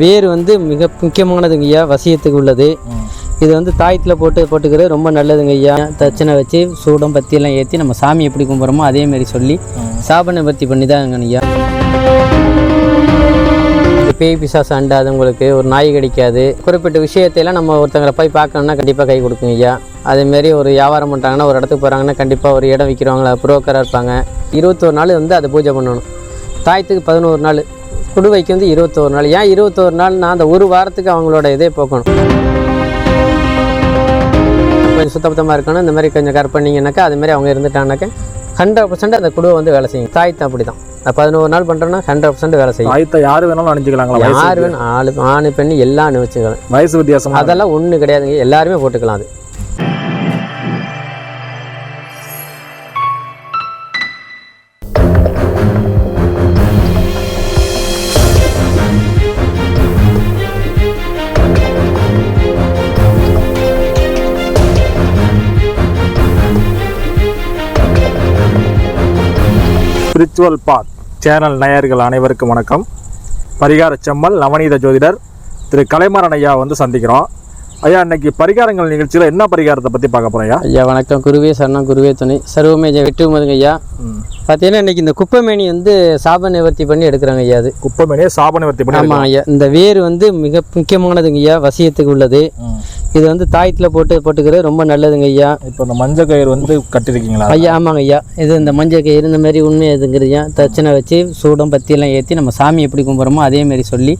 வேர் வந்து மிக முக்கியமானதுங்க ஐயா வசியத்துக்கு உள்ளது. இது வந்து தாயத்தில் போட்டு போட்டுக்கிறது ரொம்ப நல்லதுங்க ஐயா. தச்சனை வச்சு சூடம் பத்தியெல்லாம் ஏற்றி நம்ம சாமி எப்படி கும்பிட்றோமோ அதே மாதிரி சொல்லி சாபனை நிவர்த்தி பண்ணி தான் ஐயா. இந்த பேய் பிசாசு அண்டாதவங்களுக்கு ஒரு நாய் கிடைக்காது. குறிப்பிட்ட விஷயத்தையெல்லாம் நம்ம ஒருத்தங்களை போய் பார்க்கணும்னா கண்டிப்பாக கை கொடுக்குங்க ஐயா. அதேமாரி ஒரு வியாபாரம் பண்ணுறாங்கன்னா ஒரு இடத்துக்கு போகிறாங்கன்னா கண்டிப்பாக ஒரு இடம் விற்கிறவங்களா புரோக்கராக இருப்பாங்க. இருபத்தோரு நாள் வந்து அதை பூஜை பண்ணணும். தாயத்துக்கு பதினோரு நாள். குடுவைக்கு வந்து இருபத்தோரு நாள். ஏன் இருபத்தோரு நாள்னா அந்த ஒரு வாரத்துக்கு அவங்களோட இதே போக்கணும். கொஞ்சம் சுத்தபத்தமாக இருக்கணும். இந்த மாதிரி கொஞ்சம் கர் பண்ணிங்கனாக்கா அது மாதிரி அவங்க இருந்துட்டாங்கனாக்கா ஹண்ட்ரட் பர்சன்ட் அந்த குடுவை வந்து வேலை செய்யும். தாய்த்து அப்படி தான் பதினோரு நாள் பண்ணுறோன்னா ஹண்ட்ரட் பர்சன்ட் வேலை செய்யும். ஆயத்தை யாரு வேணாலும் அணிஞ்சுக்கலாங்களா? யார் வேணும் ஆளு ஆணு பெண் எல்லாம் அனுபவிச்சுக்கலாம் வயசு வித்தியாசமா? அதெல்லாம் ஒன்றும் கிடையாதுங்க. எல்லாருமே போட்டுக்கலாம் அது. ஸ்பிரிச்சுவல் பாத் சேனல் நேயர்கள் அனைவருக்கும் வணக்கம். பரிகார செம்மல் நவநீத ஜோதிடர் திரு கலைமாறன் ஐயா வந்து சந்திக்கிறோம். ஐயா இன்னைக்கு பரிகாரங்கள் நிகழ்ச்சியில் என்ன பரிகாரத்தை பற்றி பார்க்க போறோம் ஐயா? ஐயா வணக்கம். குருவே சரணம் குருவே துணை. சர்வமே ஜெய வெற்றி மதுங்க ஐயா. பார்த்தீங்கன்னா இன்னைக்கு இந்த குப்பைமேனி வந்து சாப நிவர்த்தி பண்ணி எடுக்கிறாங்க ஐயா அது. குப்பமேனியே சாப நிவர்த்தி பண்ணி ஆமாம் ஐயா. இந்த வேர் வந்து மிக முக்கியமானதுங்க ஐயா. வசியத்துக்கு உள்ளது. இது வந்து தாயத்தில் போட்டு போட்டுக்கிறது ரொம்ப நல்லதுங்க ஐயா. இப்போ இந்த மஞ்சள் கயிறு வந்து கட்டிருக்கீங்களா ஐயா ஆமாங்க ஐயா. இது இந்த மஞ்சள் கயிறு இந்த மாதிரி உண்மை எதுங்கிறதையா தச்சனை வச்சு சூடம் பத்தியெல்லாம் ஏற்றி நம்ம சாமி எப்படி கும்பிட்றோமோ அதே மாதிரி சொல்லி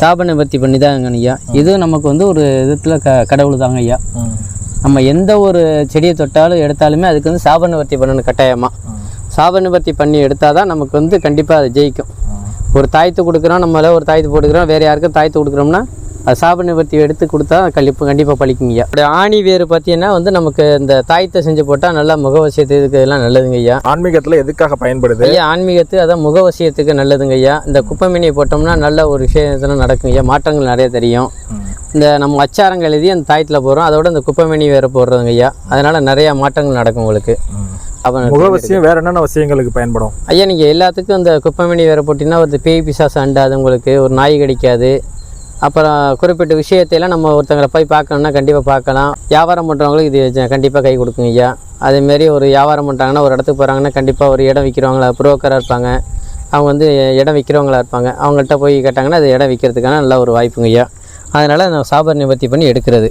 சாப நிவர்த்தி பண்ணி தான் ஐயா. இது நமக்கு வந்து ஒரு விதத்தில் க கடவுள் தாங்க ஐயா நம்ம எந்த ஒரு செடியை தொட்டாலும் எடுத்தாலுமே அதுக்கு வந்து சாப நிவர்த்தி பண்ணணும் கட்டாயமாக சாப நிவர்த்தி பண்ணி எடுத்தால் தான் நமக்கு வந்து கண்டிப்பாக அது ஜெயிக்கும். ஒரு தாயத்து கொடுக்குறோம் நம்மள ஒரு தாயத்து போட்டுக்கிறோம் வேறு யாருக்கும் தாயத்து கொடுக்குறோம்னா அது சாப நிவர்த்தி எடுத்து கொடுத்தா கண்டிப்பாக கண்டிப்பாக பழிக்குங்க அப்படி ஆணி வேறு பார்த்தீங்கன்னா வந்து நமக்கு இந்த தாயத்தை செஞ்சு போட்டால் நல்லா முகவசியத்துக்கு எல்லாம் நல்லதுங்க ஐயா. ஆன்மீகத்தில் எதுக்காக பயன்படுது? ஐயா ஆன்மீகத்து அதான் முகவசியத்துக்கு நல்லதுங்க ஐயா. இந்த குப்பைமீனியை போட்டோம்னா நல்ல ஒரு விஷயத்துல நடக்கும் ஐயா. மாற்றங்கள் நிறைய தெரியும். இந்த நம்ம அச்சாரங்கள் எழுதி அந்த தாயத்தில் போடுறோம். அதோட இந்த குப்பைமேனி வேறு போடுறதுங்க ஐயா. அதனால் நிறையா மாற்றங்கள் நடக்கும் உங்களுக்கு. அப்போ முகவசியம் வேற என்னென்ன விஷயங்களுக்கு பயன்படும்? ஐயா நீங்கள் எல்லாத்துக்கும் இந்த குப்பைமேனி வேறு போட்டிங்கன்னா ஒரு பேய் பிசாசு அண்டாது உங்களுக்கு. ஒரு நாய் கடிக்காது. அப்புறம் குறிப்பிட்ட விஷயத்தையெல்லாம் நம்ம ஒருத்தங்களை போய் பார்க்கணும்னா கண்டிப்பாக பார்க்கலாம். வியாபாரம் பண்ணுறவங்களுக்கு இது கண்டிப்பாக கை கொடுக்குங்க ஐயா. அதேமாரி ஒரு வியாபாரம் பண்ணுறாங்கன்னா ஒரு இடத்துக்கு போகிறாங்கன்னா கண்டிப்பாக ஒரு இடம் விற்கிறவங்களா புரோக்கராக இருப்பாங்க. அவங்க வந்து இடம் விற்கிறவங்களா இருப்பாங்க. அவங்கள்ட்ட போய் கேட்டாங்கன்னா அது இடம் விற்கிறதுக்கான நல்ல ஒரு வாய்ப்புங்க ஐயா. அதனால் நம்ம சாபர் நிவர்த்தி பண்ணி எடுக்கிறது.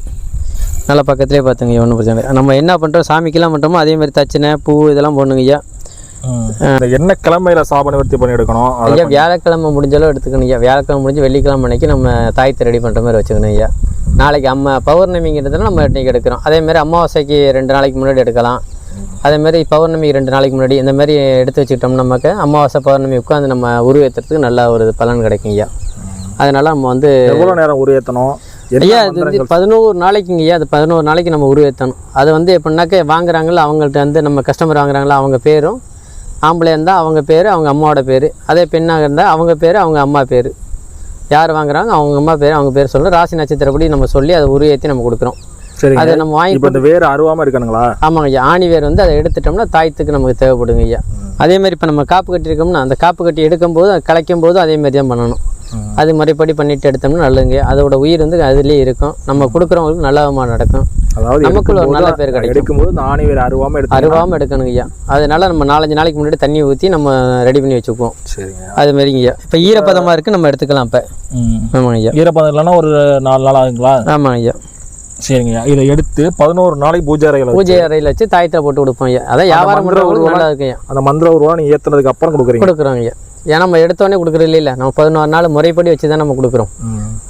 நல்லா பக்கத்துலேயே பார்த்துங்க ஐயா ஒன்றும் பிரச்சனை இல்லை. நம்ம என்ன பண்ணுறோம் சாமிக்கெல்லாம் பண்ணுறோமோ அதேமாதிரி தச்சினை பூ இதெல்லாம் போடணுங்க ஐயா. என்ன கிழமையில சாப நிவர்த்தி பண்ணி எடுக்கணும் ஐயா வியாழக்கிழமை முடிஞ்சாலும் எடுத்துக்கணும் ஐயா. வியாழக்கிழமை முடிஞ்சு வெள்ளிக்கிழமை அன்னைக்கு நம்ம தாயத்தை ரெடி பண்ணுற மாதிரி வச்சுக்கணும் ஐயா. நாளைக்கு அம்மா பௌர்ணமிங்கிறதுனால நம்ம இன்னைக்கு எடுக்கிறோம். அதே மாதிரி அமாவாசைக்கு ரெண்டு நாளைக்கு முன்னாடி எடுக்கலாம். அதே மாதிரி பௌர்ணமி ரெண்டு நாளைக்கு முன்னாடி இந்த மாதிரி எடுத்து வச்சுக்கிட்டோம் நமக்கு அமாவாசை பௌர்ணமி உட்காந்து நம்ம உருவேற்றுறதுக்கு நல்ல ஒரு பலன் கிடைக்கும் ஐயா. அதனால நம்ம வந்து எவ்வளவு நேரம் என்ன ஐயா அது வந்து பதினோரு நாளைக்குங்க ஐயா. அது பதினோரு நாளைக்கு நம்ம உருவேற்றணும் அது வந்து எப்படின்னாக்க வாங்குறாங்களோ அவங்கள்ட்ட வந்து நம்ம கஸ்டமர் வாங்குறாங்களோ அவங்க பேரும் ஆம்பளை இருந்தால் அவங்க பேர் அவங்க அம்மாவோட பேர். அதே பெண்ணாக இருந்தால் அவங்க பேர் அவங்க அம்மா பேர். யார் வாங்குறாங்க அவங்க அம்மா பேர் அவங்க பேர் சொல்ல ராசி நட்சத்திரப்படி நம்ம சொல்லி அதை உருவேற்றி நம்ம கொடுக்குறோம். அதை நம்ம வாங்கி இப்போ இந்த வேறு அருவாம இருக்கணுங்களா? ஆமாங்க ஐயா. ஆணி வேர் வந்து அதை எடுத்துட்டோம்னா தாயத்துக்கு நமக்கு தேவைப்படுங்க ஐயா. அதே மாதிரி இப்போ நம்ம காப்பு கட்டியிருக்கோம்னா அந்த காப்பு கட்டி எடுக்கும்போது கலைக்கும் போதும் அதே மாதிரி தான் பண்ணணும். அது முறைப்படி பண்ணிட்டு எடுத்தோம்னா நல்லதுங்க அதோட உயிர் வந்து அதுலேயே இருக்கும். நம்ம கொடுக்குறவங்களுக்கு நல்ல நடக்கும். அதாவது நமக்குள்ள ஒரு நல்ல பேர் கிடைக்கும். எடுக்கும்போது ஆணி வேறு அருவாம எடுத்து அருவாமல் எடுக்கணுங்க ஐயா. அதனால நம்ம நாலஞ்சு நாளைக்கு முன்னாடி தண்ணி ஊற்றி நம்ம ரெடி பண்ணி வச்சுக்குவோம். சரிங்க. அது மாதிரிங்க ஐயா. இப்போ ஈரப்பதமாக இருக்குது நம்ம எடுத்துக்கலாம் இப்போ. ஆமாங்க ஐயா. ஈரப்பதம் இல்லைன்னா ஒரு நாலு நாள் ஆகுங்களா? ஆமாங்க ஐயா. சரிங்க இதை எடுத்து பதினோரு நாளைக்கு பூஜை அறையில் பூஜை அறையில் வச்சு தாயத்தை போட்டு கொடுப்போம் ஐயா. அதான் வியாபாரம் மந்திர பண்ணுறவங்களுக்கு நல்லா இருக்கு ஐயா. அந்த மந்திர உருவா நீங்க ஏத்துனதுக்கு அப்புறம் கொடுக்குறீங்க. கொடுக்குறோங்க ஐயா. ஏன்னா நம்ம எடுத்தோடனே கொடுக்குறது இல்லை நம்ம பதினோரு நாள் முறைப்படி வச்சு தான் நம்ம கொடுக்குறோம்.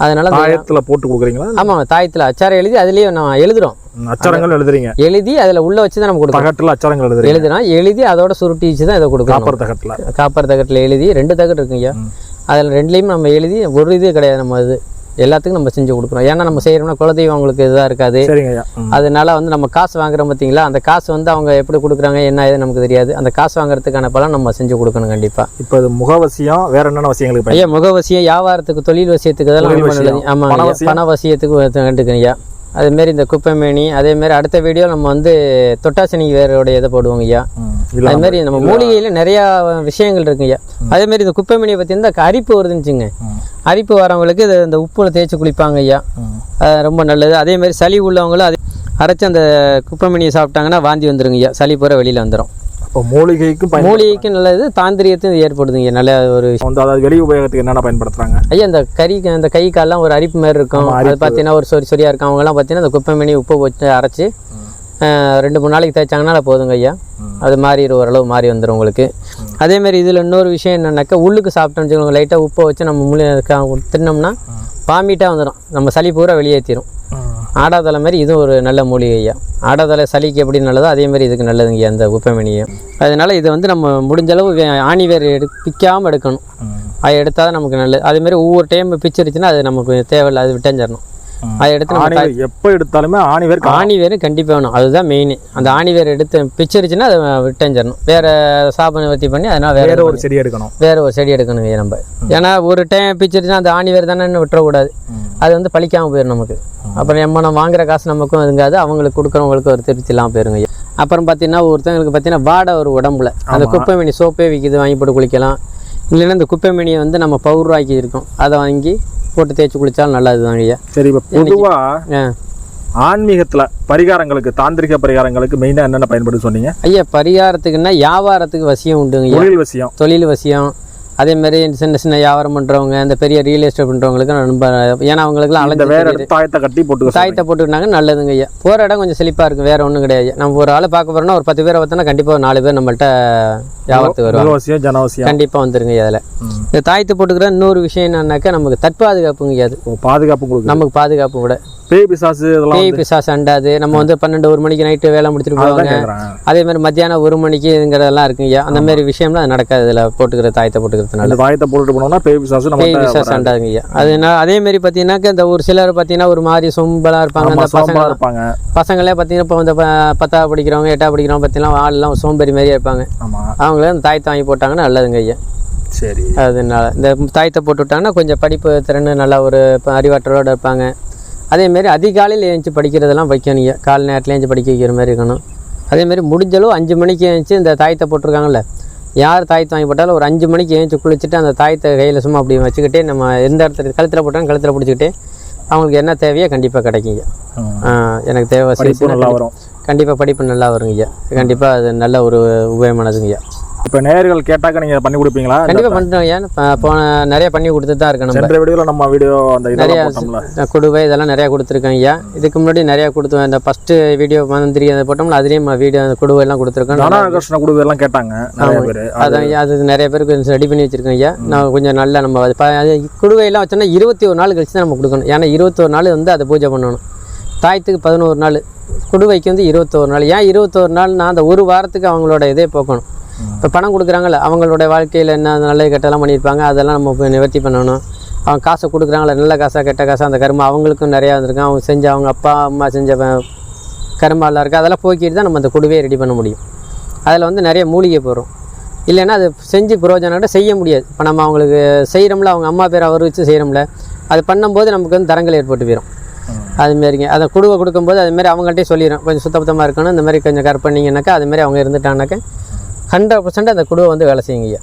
அதனால ஆயத்துல போட்டு கொடுக்குறீங்களா? ஆமாங்க தாயத்தில் அச்சாரம் எழுதி அதுலேயே நம்ம எழுதுறோம். அச்சரங்கள் எழுதுறீங்க. எழுதி அதில் உள்ள வச்சு தான் நம்ம கொடுக்குறோம் தகட்டுல அச்சரங்கள் எழுதுறீங்க. எழுதுனா எழுதி அதோட சுருட்டி வச்சு தான் இதை கொடுக்குறோம் காப்பர் தகட்டுல. காப்பர் தகட்டில் எழுதி ரெண்டு தகட்டு இருக்குங்க அதில் ரெண்டுலேயுமே நம்ம எழுதி ஒரு இது கிடையாது நம்ம இது எல்லாத்துக்கும் நம்ம செஞ்சு கொடுக்குறோம் ஏன்னா நம்ம செய்கிறோம்னா குலதெய்வம் அவங்களுக்கு இதாக இருக்காது. அதனால வந்து நம்ம காசு வாங்குறோம் பார்த்தீங்களா அந்த காசு வந்து அவங்க எப்படி கொடுக்குறாங்க என்ன ஏது நமக்கு தெரியாது. அந்த காசு வாங்குறதுக்கான பலன் நம்ம செஞ்சு கொடுக்கணும் கண்டிப்பாக இப்போ இது முகவசியம் வேற என்னென்ன வசியங்களுக்கு பயன் ஐயா முகவசியம் வியாபாரத்துக்கு தொழில் வசியத்துக்கு இதெல்லாம். பணவசியம்? பண வசியத்துக்கு கண்டுக்கணும் ஐயா. அதேமாரி இந்த குப்பைமேனி அதேமாரி அடுத்த வீடியோ நம்ம வந்து தொட்டாசனி வேரோட இதை போடுவோங்க ஐயா. அதுமாரி நம்ம மூலிகையில் நிறையா விஷயங்கள் இருக்குங்க ஐயா. அதேமாரி இந்த குப்பைமேனியை பற்றி இந்த அரிப்பு வருதுன்னு அரிப்பு வரவங்களுக்கு இது இந்த உப்புல தேய்ச்சி குளிப்பாங்க ஐயா. ரொம்ப நல்லது. அதேமாரி சளி உள்ளவங்களும் அதே அரைச்சி அந்த குப்பைமணியை சாப்பிட்டாங்கன்னா வாந்தி வந்துருங்க ஐயா. சளி பூரா வெளியில் வந்துடும் மூலிகைக்கும் பயன் மூலிகைக்கும் நல்லது தாந்திரியத்தும் இது ஏற்படுதுங்க. நல்ல ஒரு. வந்து அதாவது வெளி உபயோகத்துக்கு என்னென்ன பயன்படுத்துறாங்க? ஐயா இந்த கறி அந்த கை கால்லாம் ஒரு அரிப்பு மாதிரி இருக்கும். அது பார்த்தீங்கன்னா ஒரு சொறி சொரியாக இருக்கும். அவங்கலாம் பார்த்தீங்கன்னா அந்த குப்பைமணி உப்பு வச்சு அரைச்சி ரெண்டு மூணு நாளைக்கு தேய்ச்சாங்கன்னா போதுங்க ஐயா. அது மாறி ஓரளவு மாறி வந்துடும் உங்களுக்கு. அதேமாரி இதில் இன்னொரு விஷயம் என்னன்னாக்கா உள்ளுக்கு சாப்பிட்டோம்னு வச்சுக்கோங்க லைட்டாக உப்பை வச்சு நம்ம முள்ளு தின்னோம்னா வாமிட்டாக வந்துடும் நம்ம சளி பூரா வெளியேற்றிடும் ஆடாதலை மாதிரி இதுவும் ஒரு நல்ல மூலிகை ஐயா. ஆடாதலை சளிக்கு எப்படி நல்லதோ அதே மாதிரி இதுக்கு நல்லதுங்க அந்த குப்பைமணியும் அதனால இதை வந்து நம்ம முடிஞ்ச அளவு வே- ஆணி வேர் எடு பிக்காமல் எடுக்கணும். அதை எடுத்தால் தான் நமக்கு நல்லது. அதே மாதிரி ஒவ்வொரு டைம் பிச்சிருச்சுன்னா அது நமக்கு தேவையில்லை அது விட்டஞ்சிடணும் அதை எடுத்து எப்போ எடுத்தாலுமே ஆணி வேர் ஆணி வேர் கண்டிப்பாக வேணும். அதுதான் மெயின் அந்த ஆணி வேர் எடுத்து பிச்சிருச்சுன்னா அதை விட்டஞ்சிடணும். வேறு சாப நிவர்த்தி பண்ணி அதனால் வேற ஒரு செடி எடுக்கணும். வேற ஒரு செடி எடுக்கணுங்க நம்ம. ஏன்னா ஒரு டைம் பிச்சிருச்சுன்னா அந்த ஆணி வேர் தானே விட்டுறக்கூடாது அது வந்து பழிக்காமல் போயிடும் நமக்கு. அப்புறம் நம்ம நம்ம வாங்குற காசு நமக்கும் இருக்காது. அவங்களுக்கு கொடுக்குறவங்களுக்கு ஒரு திருப்தி இல்லாமல் போயிருங்க. அப்புறம் பார்த்தீங்கன்னா ஒருத்தவங்களுக்கு பார்த்தீங்கன்னா வாடை ஒரு உடம்புல. அந்த குப்பை மணி சோப்பே விற்கிது வாங்கி போட்டு குளிக்கலாம். இல்லைன்னா இந்த குப்பை மணியை வந்து நம்ம பவுடர் ஆக்கி இருக்கோம். அதை வாங்கி போட்டு தேய்ச்சி குளிச்சாலும் நல்லது தாங்க ஐயா. சரி இப்போ பொதுவா ஆ. ஆன்மீகத்துல பரிகாரங்களுக்கு தாந்திரிக பரிகாரங்களுக்கு மெயினா என்னென்ன பயன்படுது சொன்னீங்க? ஐயா பரிகாரத்துக்குன்னா வியாபாரத்துக்கு வசியம் உண்டுங்க தொழில் விஷயம் தொழில் வசியம். அதே மாதிரி சின்ன சின்ன வியாபாரம் பண்ணுறவங்க இந்த பெரிய ரியல் எஸ்டேட் பண்ணுறவங்களுக்கு ரொம்ப ஏன்னா அவங்களுக்குலாம் அலைஞ்சு வேற தாயத்தை கட்டி போட்டுக்க தாயத்தை போட்டுக்கிட்டாங்க நல்லதுங்க ஐயா. போகிற இடம் கொஞ்சம் செழிப்பாக இருக்கும் வேற ஒன்றும் கிடையாது. நம்ம ஒரு ஆளை பார்க்க போகிறோம்னா ஒரு பத்து பேரை பார்த்தோன்னா கண்டிப்பாக ஒரு நாலு பேர் நம்மள்ட்ட வியாபாரத்துக்கு முகவசியம் ஜனவசியம் கண்டிப்பாக வந்துருங்க அதில். இந்த தாயத்தை போட்டுக்கிற இன்னொரு விஷயம் என்னன்னாக்கா நமக்கு தற்பாதுகாப்புங்க அது. பாதுகாப்பு நமக்கு பாதுகாப்பு விட. பேய் பிசாசு இதெல்லாம் பேய் பிசாசு அண்டாது நம்ம வந்து பன்னெண்டு ஒரு மணிக்கு நைட்டு வேலை முடிச்சுட்டு போவாங்க அதே மாதிரி மத்தியானம் ஒரு மணிக்குங்கிறதெல்லாம் இருக்குங்க அந்த மாதிரி விஷயம்லாம் அது நடக்காது இதில். போட்டுக்கிற தாயத்தை போட்டுக்கிறதுனால. தாயத்தை போட்டுட்டு போனோம்னா பேய் பிசாசு பேய் விசாசம் அண்டாதுங்க அது என்ன அதே மாதிரி பார்த்தீங்கன்னாக்கா இந்த ஒரு சிலர் பார்த்தீங்கன்னா ஒரு மாதிரி சொம்பலாக இருப்பாங்க. அந்த பசங்க இருப்பாங்க. பசங்களே பார்த்தீங்கன்னா இப்போ இந்த பத்தாவது படிக்கிறவங்க எட்டாவது படிக்கிறவங்க பார்த்தீங்கன்னா ஆள்லாம் சோம்பேறி மாதிரியே இருப்பாங்க. அவங்களே அந்த தாயத்தை வாங்கி போட்டாங்கன்னா நல்லதுங்க ஐயா. சரி. அதனால இந்த தாயத்தை போட்டு விட்டாங்கன்னா கொஞ்சம் படிப்பு திறன் நல்லா ஒரு அறிவாற்றலோடு இருப்பாங்க. அதேமாரி அதிகாலையில் எழுந்துச்சி படிக்கிறதெல்லாம் வைக்கணும் ஐயா காலை நேரத்தில் எழுந்துச்சி படிக்க வைக்கிற மாதிரி இருக்கணும். அதேமாரி முடிஞ்சளவு அஞ்சு மணிக்கு எழுந்துச்சி இந்த தாயத்தை போட்டிருக்காங்கல்ல யார் தாயத்தை வாங்கி போட்டாலும் ஒரு அஞ்சு மணிக்கு எழுந்துச்சி குளிச்சுட்டு அந்த தாயத்தை கையில் சும்மா அப்படி வச்சுக்கிட்டே நம்ம எந்த இடத்துல கழுத்தில் போட்டாலும் கழுத்தில் பிடிச்சிக்கிட்டே அவங்களுக்கு என்ன தேவையோ கண்டிப்பாக கிடைக்குங்க. எனக்கு தேவை நல்லா வரும். கண்டிப்பாக படிப்பு நல்லா வருங்க. ஐயா கண்டிப்பாக அது நல்ல ஒரு உபயோகமானதுங்க. இப்ப நேயர்கள் கேட்டாக்க நீங்க பண்ணி கொடுப்பீங்களா? கண்டிப்பாக பண்ணுறோம் இப்போ போன நிறைய பண்ணி கொடுத்துட்டு தான் இருக்கேன் நம்ம சென்ற வீடியோல நம்ம வீடியோ அந்த நிறைய நான் குடுவை இதெல்லாம் நிறையா கொடுத்துருக்கேன் ஐயா. இதுக்கு முன்னாடி நிறையா கொடுத்து இந்த ஃபஸ்ட்டு வீடியோ மந்திரி அதை போட்டோம்ல அதுலேயும் வீடியோ அந்த குடுவை எல்லாம் கொடுத்துருக்கேன் தனாகிருஷ்ண குழு எல்லாம் கேட்டாங்க நிறைய பேர். அதான் ஐயா அது நிறைய பேருக்கு கொஞ்சம் ரெடி பண்ணி வச்சிருக்கேன் ஐயா. நான் கொஞ்சம் நல்லா நம்ம அது குடுவையெல்லாம் வச்சோன்னா இருபத்தி ஒரு நாள் கழிச்சு தான் நம்ம கொடுக்கணும். ஏன்னா இருபத்தோரு நாள் வந்து அதை பூஜை பண்ணணும். தாயத்துக்கு பதினோரு நாள். குடுவைக்கு வந்து இருபத்தோரு நாள். ஏன் இருபத்தோரு நாள்னா அந்த ஒரு வாரத்துக்கு அவங்களோட இதே போக்கணும். இப்போ பணம் கொடுக்குறாங்கல்ல அவங்களுடைய வாழ்க்கையில் என்ன நல்லது கெட்டெல்லாம் பண்ணியிருப்பாங்க அதெல்லாம் நம்ம நிவர்த்தி பண்ணணும். அவங்க காசை கொடுக்குறாங்களே நல்ல காசாக கெட்ட காசாக அந்த கருமா அவங்களுக்கும் நிறையா வந்திருக்கும் அவங்க செஞ்ச அவங்க அப்பா அம்மா செஞ்ச வ- கருமாலாம் இருக்குது அதெல்லாம் போக்கிட்டு தான் நம்ம அந்த குடுவையை ரெடி பண்ண முடியும். அதில் வந்து நிறைய மூலிகை போகிறோம் இல்லைன்னா அது செஞ்சு பிரயோஜனம் செய்ய முடியாது. இப்போ நம்ம அவங்களுக்கு செய்கிறோம்ல அவங்க அம்மா பேர் அவர் வச்சு செய்கிறோம்ல அது பண்ணும்போது நமக்கு வந்து தரங்கள் ஏற்பட்டு போயிடும் அதுமாரிங்க அதை குடுவை கொடுக்கும்போது அதுமாரி அவங்கள்ட்டே சொல்லிடுறோம் கொஞ்சம் சுத்தபத்தமாக இருக்கணும் இந்த மாதிரி கொஞ்சம் கரெக்ட் பண்ணிங்கனாக்கா அதுமாரி அவங்க இருந்துட்டாங்கனாக்கா ஹண்ட்ரட் பர்சன்ட் அந்த குடுவை வந்து வேலை செய்யுங்க ஐயா.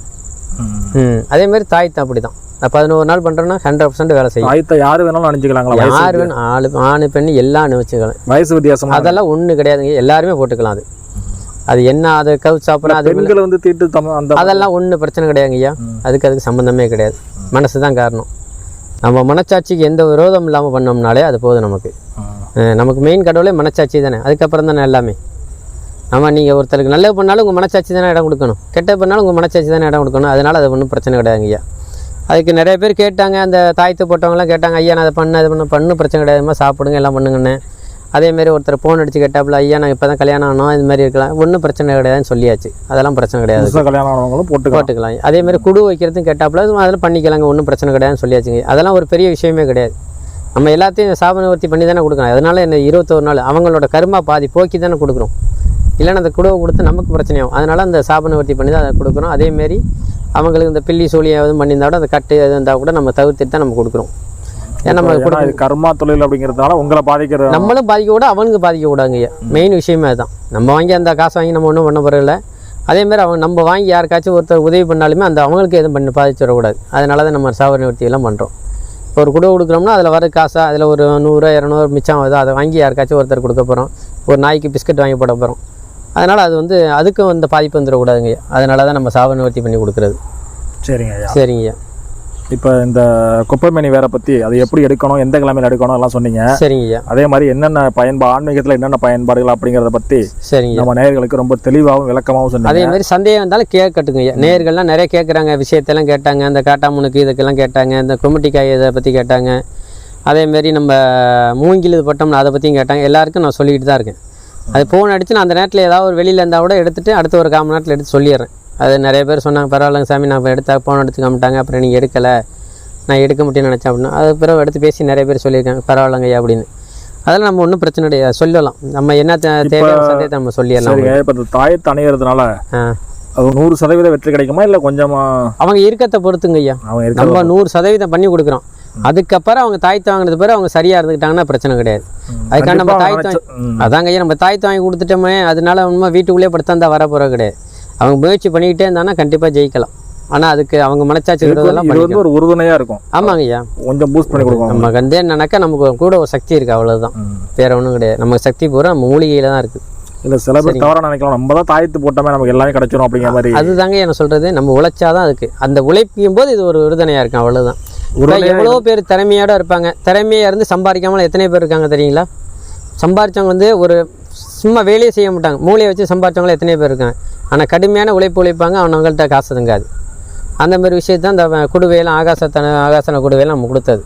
ம். அதேமாரி தாய் தான் அப்படி தான் நான் பதினோரு நாள் பண்ணுறோன்னா ஹண்ட்ரட் பர்சன்ட் வேலை செய்யும். தாயத்தை யாரு வேணாலும் அணிஞ்சுக்கலாங்களா? யார் வேணும் ஆளு ஆணு பெண்ணு எல்லாம் அனுபவிச்சுக்கலாம் வயசு வித்தியாசம்? அதெல்லாம் ஒன்றும் கிடையாதுங்க எல்லாருமே போட்டுக்கலாம் அது. அது என்ன அதை கவுச்சு சாப்பிட்றா அது பெண்களை வந்து தீட்டு அந்த அதெல்லாம் ஒன்றும் பிரச்சனை கிடையாதுங்க ஐயா. அதுக்கு அதுக்கு சம்மந்தமே கிடையாது. மனசு தான் காரணம். நம்ம மனச்சாட்சிக்கு எந்த விரோதம் இல்லாமல் பண்ணோம்னாலே அது போதும் நமக்கு. நமக்கு மெயின் கடவுளே மனச்சாட்சி தானே. அதுக்கப்புறம் தானே எல்லாமே. நம்ம நீங்கள் ஒருத்தருக்கு நல்லது பண்ணாலும் உங்கள் மனச்சாட்சி தானே இடம் கொடுக்கணும். கெட்டது பண்ணாலும் உங்கள் மனச்சாட்சி தானே இடம் கொடுக்கணும். அதனால் அது ஒன்றும் பிரச்சனை கிடையாதுங்க ஐயா. அதுக்கு நிறைய பேர் கேட்டாங்க அந்த தாயத்து போட்டவங்களாம் கேட்டாங்க ஐயா நான் அதை பண்ண அதை பண்ண பண்ணு பிரச்சனை கிடையாதுமா சாப்பிடுங்க எல்லாம் பண்ணுங்கன்னு. அதேமாரி ஒருத்தர் ஃபோன் அடிச்சு கேட்டாப்புல ஐயா நான் இப்போ தான் கல்யாணம் ஆனோம் இது மாதிரி இருக்கலாம். ஒன்றும் பிரச்சனை கிடையாதுன்னு சொல்லியாச்சு. அதெல்லாம் பிரச்சனை கிடையாது. கல்யாணம் ஆனவங்களும் போட்டுக்கலாம். போட்டுக்கலாம். அதே மாதிரி குடு வைக்கிறதும் கேட்டாப்புல அதில் பண்ணிக்கலாங்க ஒன்றும் பிரச்சனை கிடையாதுன்னு சொல்லியாச்சுங்க அதெல்லாம் ஒரு பெரிய விஷயமே கிடையாது. நம்ம எல்லாத்தையும் சாப நிவர்த்தி பண்ணி தானே கொடுக்கணும் அதனால என்ன இருபத்தோரு நாள் அவங்களோட கருமா பாதி போக்கி தானே கொடுக்குறோம். இல்லைன்னா அந்த குடுவை கொடுத்து நமக்கு பிரச்சனையாகும். அதனால அந்த சாப நிவர்த்தி பண்ணி தான் அதை கொடுக்குறோம் அதேமாரி அவங்களுக்கு இந்த பில்லி சோழி எதுவும் பண்ணியிருந்தா கூட அந்த கட்டு எது இருந்தால் கூட நம்ம தவிர்த்துட்டு தான் நம்ம கொடுக்குறோம். ஏன்னா நம்ம கர்மா தொழில் அப்படிங்கிறதுனால உங்களை பாதிக்கிற நம்மளும் பாதிக்க கூட அவனுக்கு பாதிக்க கூடாதுங்க ஐயா மெயின் விஷயமே அதுதான். நம்ம வாங்கி அந்த காசை வாங்கி நம்ம ஒன்றும் பண்ண போகிறதில்ல அதேமாதிரி அவங்க நம்ம வாங்கி யாருக்காச்சும் ஒருத்தர் உதவி பண்ணாலுமே அந்த அவங்களுக்கு எதுவும் பண்ணி பாதிச்சு வரக்கூடாது அதனால தான் நம்ம சாவர நிவர்த்தியெல்லாம் பண்ணுறோம் இப்போ ஒரு குடை கொடுக்குறோம்னா அதில் வர காசா அதில் ஒரு நூறு இரநூறு மிச்சம் வருதோ அதை வாங்கி யாருக்காச்சும் ஒருத்தர் கொடுக்க போகிறோம் ஒரு நாய்க்கு பிஸ்கட் வாங்கி போட போகிறோம் அதனால் அது வந்து அதுக்கும் அந்த பாதிப்பு வந்துடக்கூடாதுங்க அதனால தான் நம்ம சாவர நிவர்த்தி பண்ணி கொடுக்குறது. சரிங்க ஐயா. சரிங்க ஐயா. இப்போ இந்த குப்பைமேனி வேற பத்தி அது எப்படி எடுக்கணும் எந்த கிழமையில எடுக்கணும் எல்லாம் சொன்னீங்க. சரிங்க ஐயா. அதே மாதிரி என்னென்ன பயன்பா ஆன்மீகத்துல என்னென்ன பயன்பாடுகள் அப்படிங்கிறத பத்தி சரிங்க நம்ம நேயர்களுக்கு ரொம்ப தெளிவாகவும் விளக்கமாகவும் சொன்னீங்க. அதே மாதிரி சந்தேகம் இருந்தாலும் கேட்கட்டுங்க ஐயா. நேர்கள்லாம் நிறைய கேட்குறாங்க விஷயத்தெல்லாம் கேட்டாங்க இந்த காட்டாமுனுக்கு இதுக்கெல்லாம் கேட்டாங்க இந்த கும்மிட்டிக்காய் இதை பற்றி கேட்டாங்க. அதேமாரி நம்ம மூங்கில் இது போட்டோம்னா அதை பற்றியும் கேட்டாங்க. எல்லாருக்கும் நான் சொல்லிக்கிட்டு தான் இருக்கேன். அது ஃபோன் அடிச்சு நான் அந்த நேரத்தில் ஏதாவது ஒரு வெளியில் இருந்தால் கூட எடுத்துகிட்டு அடுத்த ஒரு கால் மணி நேரத்தில் எடுத்து சொல்லிடுறேன். அது நிறைய பேர் சொன்னாங்க பரவாயில்லைங்க சாமி நான் இப்போ எடுத்தா ஃபோன் எடுத்து காமிட்டாங்க அப்புறம் நீங்கள் எடுக்கலை. நான் எடுக்க முடியும்னு நினச்சேன் அப்படின்னா. அது பிறகு எடுத்து பேசி நிறைய பேர் சொல்லியிருக்காங்க பரவாயில்லைங்க ஐயா அப்படின்னு. அதெல்லாம் நம்ம ஒன்றும் பிரச்சனை கிடையாது. சொல்லலாம். நம்ம என்ன தேவையான சந்தேகத்தை நம்ம சொல்லிடலாம் இப்போ இந்த ஆ. அது நூறு சதவீத வெற்றி கிடைக்குமா இல்லை கொஞ்சமா அவங்க இருக்கத்தை பொறுத்துங்க ஐயா. அவங்க நம்ம நூறு சதவீதம் பண்ணி கொடுக்குறோம். அதுக்கப்புறம் அவங்க தாய்த்து வாங்கினது பிறகு அவங்க சரியா இருந்துக்கிட்டாங்கன்னா பிரச்சனை கிடையாது. அதுக்காக நம்ம தாய்த்து அதாங்க ஐயா நம்ம தாய்த்து வாங்கி கொடுத்துட்டோமே அதனால நம்ம வீட்டுக்குள்ளேயே படுத்தா வர போகிற கிடையாது. அவங்க முயற்சி பண்ணிக்கிட்டே இருந்தாங்கன்னா கண்டிப்பாக ஜெயிக்கலாம். ஆனால் அதுக்கு அவங்க மனச்சாட்சி வந்து ஒரு உறுதுணையா இருக்கும். ஆமாங்க ஐயா. கொஞ்சம் பூஸ்ட் பண்ணி கொடுக்கும் நமக்கு வந்து என்னன்னாக்கா நமக்கு கூட ஒரு சக்தி இருக்குது அவ்வளவுதான். வேற ஒன்றும் கிடையாது. நம்ம சக்தி பூரா நம்ம மூலிகையில தான் இருக்குது இல்ல சில பேர் தவறா நினைக்கலாம். நம்ம தான் தாயத்து போட்டோமே நமக்கு எல்லாமே கிடைச்சிரும் அப்படிங்கிற மாதிரி. அதுதாங்க என்ன சொல்றது? நம்ம உழைச்சாதான் அதுக்கு. அந்த உழைப்பிக்கும் போது இது ஒரு உறுதுணையா இருக்கும் அவ்வளவுதான். உறுதுணையா எவ்வளோ பேர் திறமையோட இருப்பாங்க. திறமையாக இருந்து சம்பாதிக்காமல எத்தனை பேர் இருக்காங்க தெரியுங்களா? சம்பாரிச்சவங்க வந்து ஒரு சும்மா வேலையே செய்ய மாட்டாங்க. மூளையை வச்சு சம்பாதிச்சவங்களும் எத்தனை பேர் இருக்காங்க? ஆனால் கடுமையான உழைப்பு உழைப்பாங்க. அவங்கள்ட்ட காசு தங்காது. அந்த மாதிரி விஷயத்தான் இந்த குடுவையெல்லாம் ஆகாசத்தன ஆகாசன குடுவையெல்லாம் நம்ம கொடுத்தது.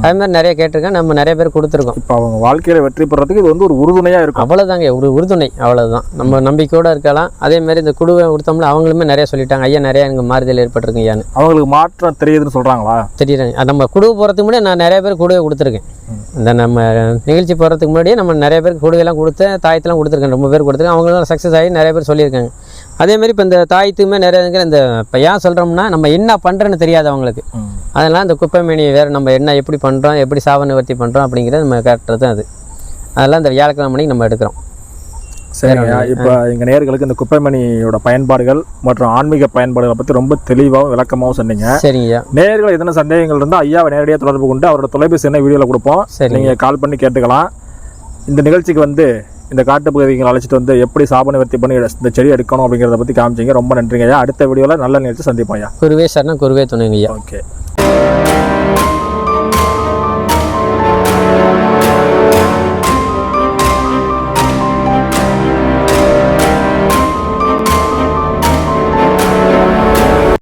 அது மாதிரி நிறைய கேட்டிருக்கேன். நம்ம நிறைய பேர் கொடுத்துருக்கோம். இப்போ அவங்க வாழ்க்கையில வெற்றி பெறதுக்கு இது வந்து ஒரு உறுதுணையா இருக்கும். அவ்வளோதாங்க ஒரு உறுதுணை அவ்வளவுதான். நம்ம நம்பிக்கையோட இருக்கலாம். அதே மாதிரி இந்த குடுவை கொடுத்தோம்ல அவங்களுமே நிறைய சொல்லிட்டாங்க. ஐயா நிறைய எனக்கு மாறுதல் ஏற்பட்டிருக்கு ஐயான்னு. அவங்களுக்கு மாற்றம் தெரியுதுன்னு சொல்றாங்களா? தெரியுறாங்க நம்ம குடுவை போகிறதுக்கு முன்னாடி நான் நிறைய பேர் குடுவை கொடுத்துருக்கேன். இந்த நம்ம நிகழ்ச்சி போகிறதுக்கு முன்னாடியே நம்ம நிறைய பேருக்கு குடுவையெல்லாம் கொடுத்து தாயத்தெல்லாம் கொடுத்துருக்கேன். ரொம்ப பேர் கொடுத்துருக்கேன். அவங்களும் சக்ஸஸ் ஆகி நிறைய பேர் சொல்லியிருக்காங்க. அதே மாதிரி இப்போ இந்த தாயத்துக்குமே நிறைய இந்த இப்போ ஏன் சொல்கிறோம்னா நம்ம என்ன பண்ணுறேன்னு தெரியாது அவங்களுக்கு. அதனால் இந்த குப்பை மேனி வேறு நம்ம என்ன எப்படி பண்ணுறோம் எப்படி சாவ நிவர்த்தி பண்ணுறோம் அப்படிங்கிறத நம்ம காட்டுறது அது. அதெல்லாம் இந்த வியாழக்கிழமை மணிக்கு நம்ம எடுக்கிறோம். சரிங்க. இப்போ எங்க நேயர்களுக்கு இந்த குப்பைமணியோட பயன்பாடுகள் மற்றும் ஆன்மீக பயன்பாடுகளை பத்தி ரொம்ப தெளிவாகவும் விளக்கமாகவும் சொன்னீங்க. சரிங்கய்யா நேயர்கள் எதனா சந்தேகங்கள் இருந்தால் ஐயாவை நேரடியாக தொடர்பு கொண்டு அவரோட தொலைபேசி என்ன வீடியோவில் கொடுப்போம். சரிங்க. நீங்கள் கால் பண்ணி கேட்டுக்கலாம். இந்த நிகழ்ச்சிக்கு வந்து இந்த காட்டுப்பகுதிகளை அழைச்சிட்டு வந்து எப்படி சாப நிவர்த்தி பண்ணி இந்த செடி எடுக்கணும் அப்படிங்கிறத பற்றி காமிச்சிங்க. ரொம்ப நன்றிங்க ஐயா. அடுத்த வீடியோவில் நல்ல நிகழ்ச்சி சந்திப்போம் ஐயா. குருவே சரணம் குருவே துணைங்கய்யா ஓகே.